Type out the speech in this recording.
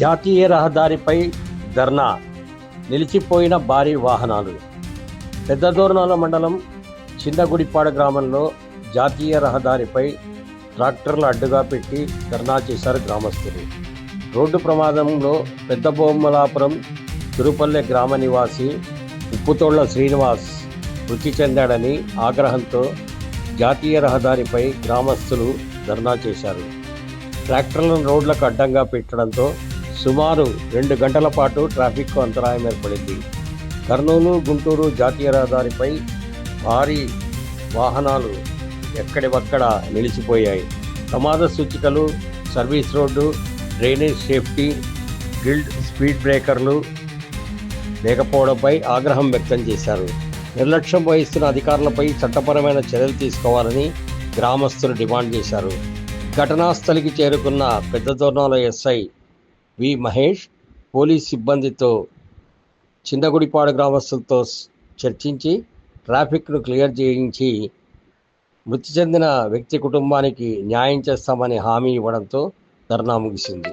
జాతీయ రహదారిపై ధర్నా. నిలిచిపోయిన భారీ వాహనాలు. పెద్దదోర్నాల మండలం చిన్నగుడిపాడ గ్రామంలో జాతీయ రహదారిపై ట్రాక్టర్లు అడ్డుగా పెట్టి ధర్నా చేశారు గ్రామస్తులు. రోడ్డు ప్రమాదంలో పెద్ద బొమ్మలాపురం తిరుపల్లె గ్రామ నివాసి ఉప్పుతోళ్ళ శ్రీనివాస్ మృతి చెందాడని ఆగ్రహంతో జాతీయ రహదారిపై గ్రామస్తులు ధర్నా చేశారు. ట్రాక్టర్లను రోడ్లకు అడ్డంగా పెట్టడంతో సుమారు రెండు గంటల పాటు ట్రాఫిక్కు అంతరాయం ఏర్పడింది. కర్నూలు గుంటూరు జాతీయ రహదారిపై భారీ వాహనాలు ఎక్కడివక్కడ నిలిచిపోయాయి. ప్రమాద సూచికలు సర్వీస్ రోడ్డు డ్రైనేజ్ సేఫ్టీ గిల్డ్ స్పీడ్ బ్రేకర్లు లేకపోవడంపై ఆగ్రహం వ్యక్తం చేశారు. నిర్లక్ష్యం వహిస్తున్న అధికారులపై చట్టపరమైన చర్యలు తీసుకోవాలని గ్రామస్తులు డిమాండ్ చేశారు. ఘటనా స్థలికి చేరుకున్న Pedda Dornala SI V Mahesh police సిబ్బందితో చిన్నగుడిపాడు గ్రామస్తులతో చర్చించి ట్రాఫిక్ను క్లియర్ చేయించి మృతి చెందిన వ్యక్తి కుటుంబానికి న్యాయం చేస్తామని హామీ ఇవ్వడంతో ధర్నా ముగిసింది.